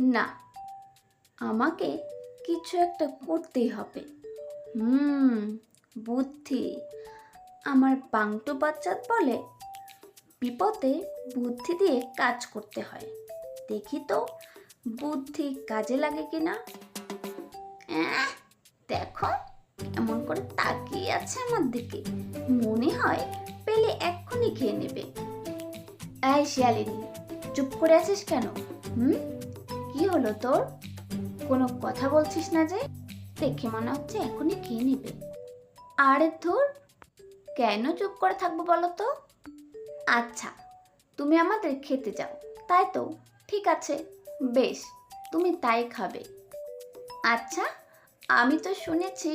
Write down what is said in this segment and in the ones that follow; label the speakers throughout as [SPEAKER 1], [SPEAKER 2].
[SPEAKER 1] না, আমাকে কিছু একটা করতেই হবে। হুম, বুদ্ধি। আমার পাংটু বাচ্চাত বলে বিপদে বুদ্ধি দিয়ে কাজ করতে হয়। দেখি তো, বুদ্ধি কাজে লাগে কিনা? দেখো এমন করে তাকিয়ে আছে আমার দিকে। মনে হয় পেলে এক্ষুনি খেয়ে নেবে। এই শিয়ালিনী, চুপ করে আছিস কেন? হুম? কি হলো তোর? কোনো কথা বলছিস না যে? দেখে মনে হচ্ছে এখনই খেয়ে নেবে। আরে ধুর, কেন চুপ করে থাকব বলো তো? আচ্ছা তুমি আমাদের খেতে যাও, তাই তো? ঠিক আছে, বেশ, তুমি তাই খাবে। আচ্ছা আমি তো শুনেছি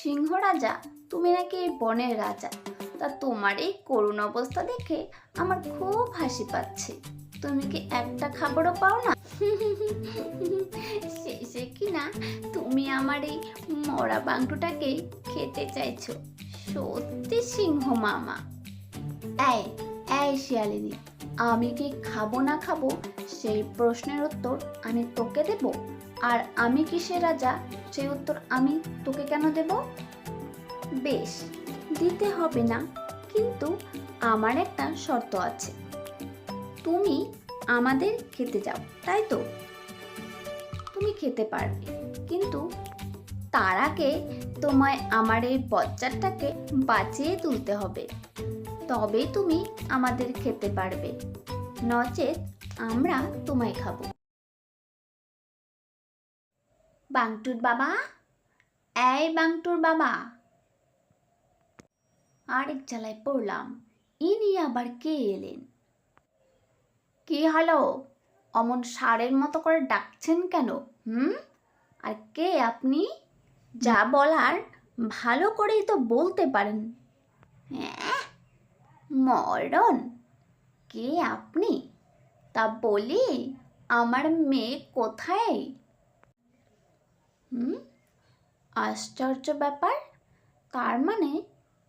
[SPEAKER 1] সিংহ রাজা, তুমি নাকি এই বনের রাজা। তা তোমার এই করুণ অবস্থা দেখে আমার খুব হাসি পাচ্ছে। তুমি কি একটা খাবারও পাও না? শেষে কি না? তুমি আমার এই মরা বাংটুটাকে খেতে চাইছো। সত্যি সিংহ মামা। এই এই শিয়ালিনী, আমি কি খাব না খাব সেই প্রশ্নের উত্তর আমি তোকে দেব। আর আমি কিসের রাজা, সেই উত্তর আমি তোকে কেন দেব? বেশ, দিতে হবে না, কিন্তু আমার একটা শর্ত আছে। তুমি আমাদের খেতে যাও, তাই তো? তুমি খেতে পারবে। কিন্তু তার আগে তোমায় আমার এই বজ্জারটাকে বাঁচিয়ে তুলতে হবে। তবেই তুমি আমাদের খেতে পারবে। নচেত আমরা তোমায় খাব। বাংটুর বাবা? এই বাংটুর বাবা! আরেক জ্বালায় পড়লাম। ইনি আবার কে এলেন? কি হলো অমন সারের মতো করে ডাকছেন কেন হুম? আর কে আপনি? যা বলার ভালো করেই তো বলতে পারেন। হ্যাঁ? মরণ? কে আপনি? তা বলি আমার মেয়ে কোথায়? হুম? আশ্চর্য ব্যাপার। তার মানে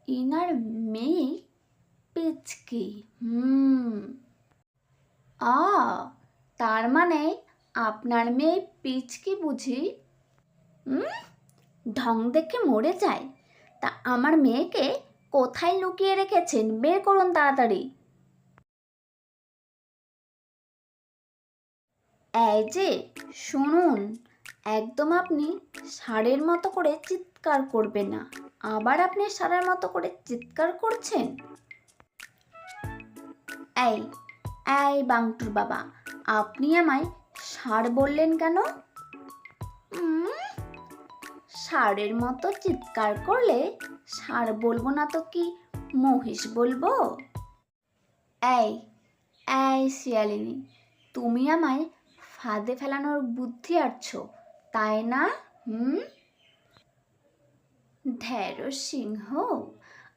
[SPEAKER 1] ইনার মেয়ে পিচকি হুম। আ, তার মানে আপনার মেয়ে পিচকি বুঝি? হুম ঢং দেখে মরে যায়। তা আমার মেয়েকে কোথায় লুকিয়ে রেখেছেন? বের করুন তাড়াতাড়ি। এই যে, শুনুন, একদম আপনি ষাঁড়ের মতো করে চিৎকার করবেন না। আবার আপনি ষাঁড়ের মতো করে চিৎকার করছেন? এই এই বাংটুর বাবা, আপনি আমায় ষাঁড় বললেন কেন? ষাঁড়ের মতো চিৎকার করলে ষাঁড় বলব না তো কি, মহিষ বলব? এই এই শিয়ালিনী, তুমি আমায় ফাঁদে ফেলানোর বুদ্ধি আটছো, তাই না? হুম? ঢেঁড়ো সিংহ,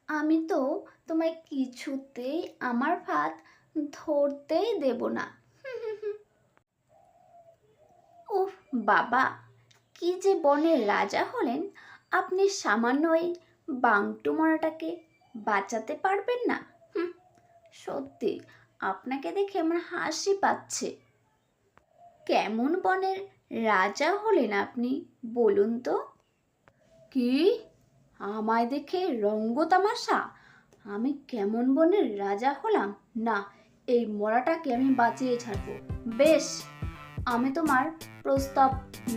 [SPEAKER 1] আমি তো তোমায় কিছুতেই আমার ফাঁদ ধরতেই দেব না। উফ, বাবা, কি যে বনের রাজা হলেন, আপনি সামান্য এই বাংটু মরাটাকে বাঁচাতে পারবেন না। সত্যি, আপনাকে দেখে আমার হাসি পাচ্ছে। কেমন বনের রাজা হলেন আপনি, বলুন তো? কি? আমায় দেখে রঙ্গ তামাশা? আমি কেমন বনের রাজা হলাম? না এই মরাটাকে আমি বাঁচিয়ে ছাড়বো। বেশ, আমি তোমার প্রস্তাব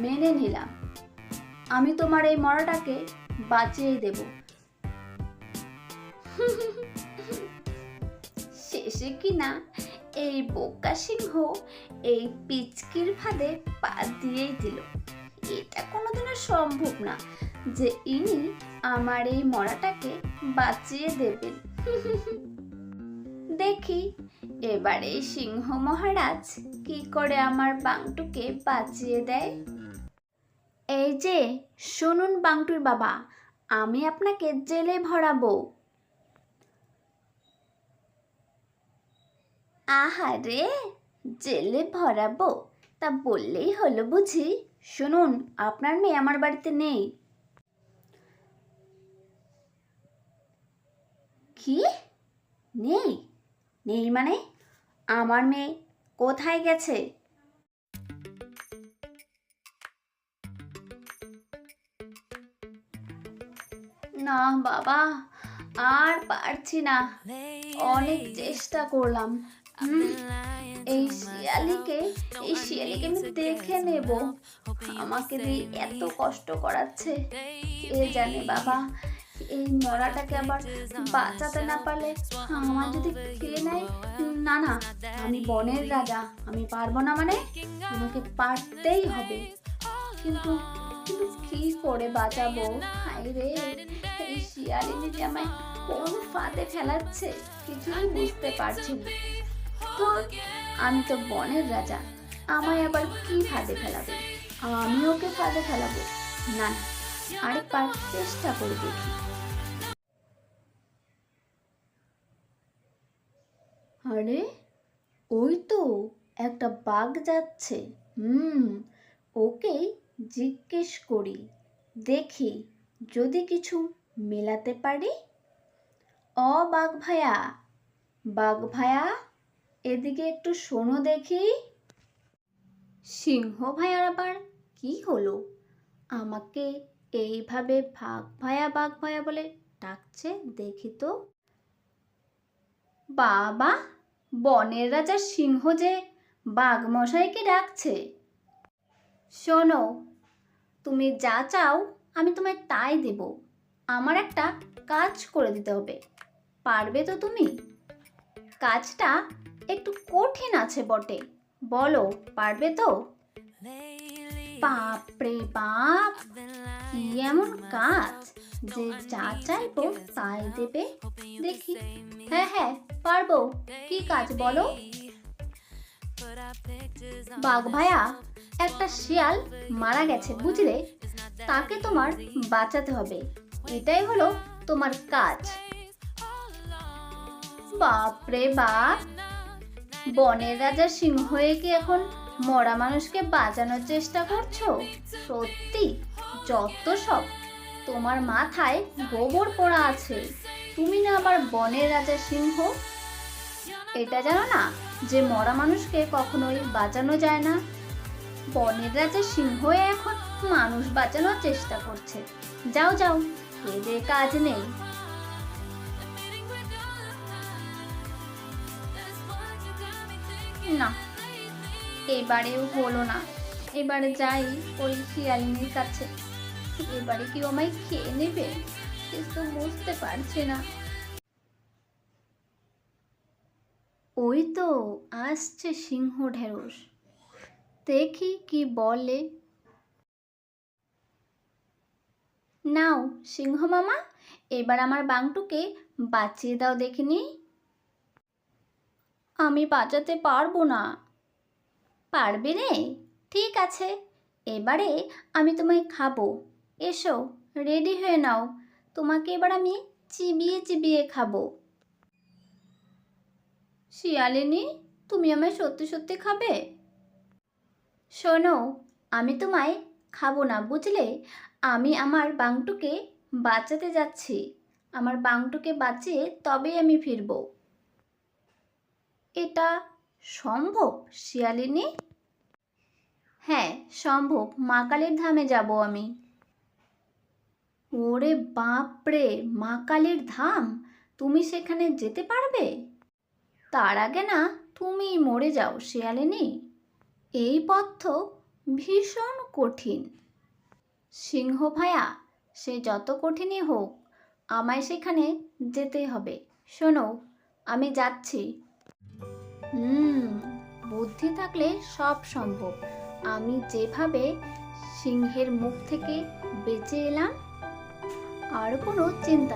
[SPEAKER 1] মেনে নিলাম। আমি তোমার এই মরাটাকে বাঁচিয়ে দেব। শেষে কি না এই বোকা সিংহ এই পিচকির ফাঁদে পা দিয়েই দিল। এটা কোনোদিনও সম্ভব না যে ইনি আমার এই মরাটাকে বাঁচিয়ে দেবেন। দেখি এবারে সিংহ মহারাজ কি করে আমার বাংটুকে বাঁচিয়ে দেয়? এই যে, শুনুন বাংটুর বাবা, আমি আপনাকে জেলে ভরাবো। আহারে জেলে ভরাবো? তা বললেই হলো বুঝি। শুনুন, আপনার মেয়ে আমার বাড়িতে নেই। কি? নেই? নেই মানে? আমার মেয়ে কোথায় গেছে? না বাবা আর পারছি না। অনেক চেষ্টা করলাম। এই শিয়ালিকে এই শিয়ালিকে আমি দেখে নেব আমাকে দিয়ে এত কষ্ট করাচ্ছে কে জানে বাবা এই মরাটাকে আবার বাঁচাতে না পারলে আমার যদি খেয়ে নেয় না না আমি বনের রাজা আমি পারব না মানে আমাকে পারতেই হবে কিন্তু কিন্তু কি করে বাঁচাবো রে এই শিয়ালিনী যে আমায় কোন ফাঁদে ফেলাচ্ছে কিছুই বুঝতে পারছি না আমি তো বনের রাজা। আমায় আবার কি ফাঁদে ফেলাবে? আমি ওকে ফাঁদে ফেলাবো। না আরেকবার চেষ্টা করে দেখি। আরে, ওই তো একটা বাঘ যাচ্ছে। হুম ওকেই জিজ্ঞেস করি। দেখি, যদি কিছু মেলাতে পারি? অ, বাঘ ভায়া। বাঘ ভায়া? এদিকে একটু শোনো দেখি। সিংহ ভাইয়ার আবার কি হলো? আমাকে এইভাবে ভাগ ভায়া, বাঘ ভায়া বলে ডাকছে, দেখি তো। বাবা, বনের রাজা সিংহ যে বাঘ মশাইকে ডাকছে? শোনো, তুমি যা চাও আমি তোমায় তাই দেব। আমার একটা কাজ করে দিতে হবে। পারবে তো তুমি? কাজটা একটু কঠিন আছে বটে। বলো, পারবে তো? বাপরে বাপ, কি এমন কাজ যে যা চাইব তাই দেবে? দেখি। হ্যাঁ হ্যাঁ পারব। কি কাজ বলো? বাঘ ভাইয়া একটা শিয়াল মারা গেছে, বুঝলে? তাকে তোমার বাঁচাতে হবে। এটাই হলো তোমার কাজ। বাপরে বাপ। বনের রাজা সিংহ হয়ে কি এখন মরা মানুষকে বাঁচানোর চেষ্টা করছ? সত্যি? যত সব। তোমার মাথায় গোবর পড়া আছে। তুমি না আবার বনের রাজা সিংহ? এটা জানো না যে মরা মানুষকে কখনোই বাঁচানো যায় না? বনের রাজা সিংহ এখন মানুষ বাঁচানোর চেষ্টা করছে। যাও যাও, এদের কাজ নেই। না। এবারেও হলো না। এবারে যাই ওই শিয়ালিনীর কাছে। এবারে কি আমায় খেয়ে নেবে? কিছু বুঝতে পারছি না। ওই তো আসছে সিংহ ঢেঁড়স। দেখি কি বলে। নাও সিংহ মামা, এবার আমার বাংটুকে বাঁচিয়ে দাও দেখিনি আমি বাঁচাতে পারব না। পারবে রে ঠিক আছে। এবারে আমি তোমায় খাব। এসো, রেডি হয়ে নাও। তোমাকে এবার আমি চিবিয়ে চিবিয়ে খাব। শিয়ালিনী, তুমি আমায় সত্যি সত্যি খাবে? শোনো, আমি তোমায় খাব না, বুঝলে? আমি আমার বাংটুকে বাঁচাতে যাচ্ছি। আমার বাংটুকে বাঁচিয়ে তবেই আমি ফিরবো। এটা সম্ভব, শিয়ালিনী? হ্যাঁ সম্ভব। মা কালীর ধামে যাব আমি। ওরে বাপরে মা কালীর ধাম? তুমি সেখানে যেতে পারবে? তার আগে না তুমি মরে যাও, শিয়ালিনী। এই পথ ভীষণ কঠিন। সিংহ ভায়া, সে যত কঠিনই হোক, আমায় সেখানে যেতে হবে। শোনো, আমি যাচ্ছি। হুম, বুদ্ধি থাকলে সব সম্ভব। আমি যেভাবে সিংহের মুখ থেকে বেঁচে এলাম, আর কোনো চিন্তা